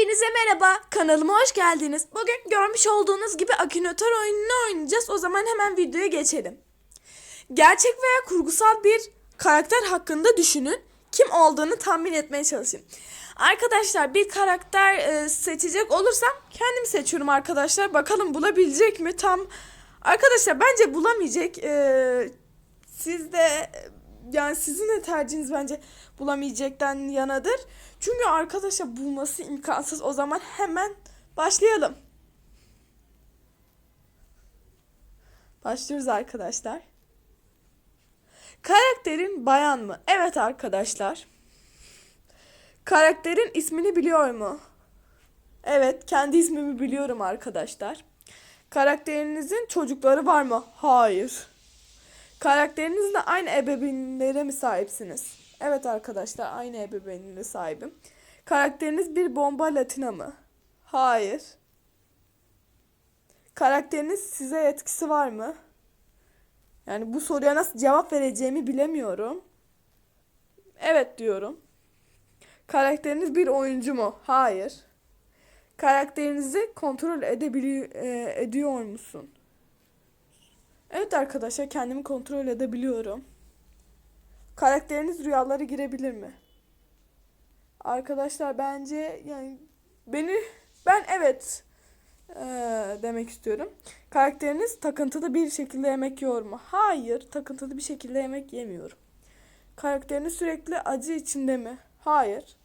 Hepinize merhaba. Kanalıma hoş geldiniz. Bugün görmüş olduğunuz gibi Akinator oyununu oynayacağız. O zaman hemen videoya geçelim. Gerçek veya kurgusal bir karakter hakkında düşünün. Kim olduğunu tahmin etmeye çalışın. Arkadaşlar bir karakter e, seçecek olursam kendim seçiyorum arkadaşlar. Bakalım bulabilecek mi? Tam Arkadaşlar bence bulamayacak. E, siz de yani sizin de tercihiniz bence bulamayacaktan yanadır. Çünkü arkadaşlar bulması imkansız. O zaman hemen başlayalım. Başlıyoruz arkadaşlar. Karakterin bayan mı? Evet arkadaşlar. Karakterin ismini biliyor mu? Evet, kendi ismimi biliyorum arkadaşlar. Karakterinizin çocukları var mı? Hayır. Karakterinizle aynı ebeveynlere mi sahipsiniz? Evet arkadaşlar aynı ebeveynlere sahibim. Karakteriniz bir bomba latina mı? Hayır. Karakteriniz size etkisi var mı? Yani bu soruya nasıl cevap vereceğimi bilemiyorum. Evet diyorum. Karakteriniz bir oyuncu mu? Hayır. Karakterinizi kontrol edebili e, ediyor musun? Evet arkadaşlar kendimi kontrol edebiliyorum. Karakteriniz rüyalara girebilir mi? Arkadaşlar bence yani beni ben evet demek istiyorum. Karakteriniz takıntılı bir şekilde yemek yiyor mu? Hayır, takıntılı bir şekilde yemek yemiyorum. Karakteriniz sürekli acı içinde mi? Hayır.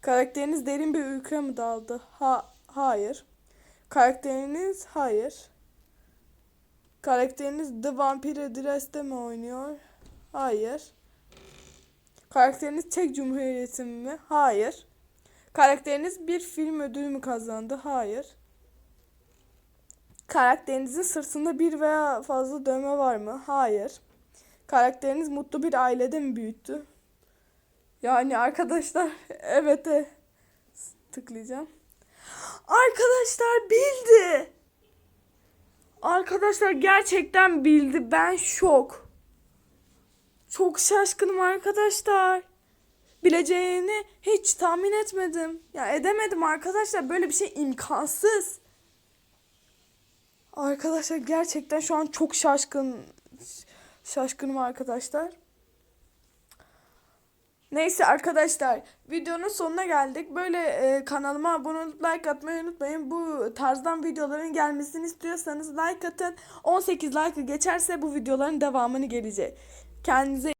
Karakteriniz derin bir uykuya mı daldı? Ha hayır. Karakteriniz hayır. Karakteriniz The Vampire Dress'te mi oynuyor? Hayır. Karakteriniz Çek Cumhuriyeti mi? Hayır. Karakteriniz bir film ödülü mü kazandı? Hayır. Karakterinizin sırtında bir veya fazla dövme var mı? Hayır. Karakteriniz mutlu bir ailede mi büyüttü? Yani arkadaşlar evet e, tıklayacağım. Arkadaşlar bildi. Arkadaşlar gerçekten bildi. Ben şok. Çok şaşkınım arkadaşlar. Bileceğini hiç tahmin etmedim. Ya edemedim arkadaşlar. Böyle bir şey imkansız. Arkadaşlar gerçekten şu an çok şaşkın. Şaşkınım arkadaşlar. Neyse arkadaşlar videonun sonuna geldik. Böyle e, kanalıma abone olup like atmayı unutmayın. Bu tarzdan videoların gelmesini istiyorsanız like atın. 18 like geçerse bu videoların devamını gelecek. Kendinize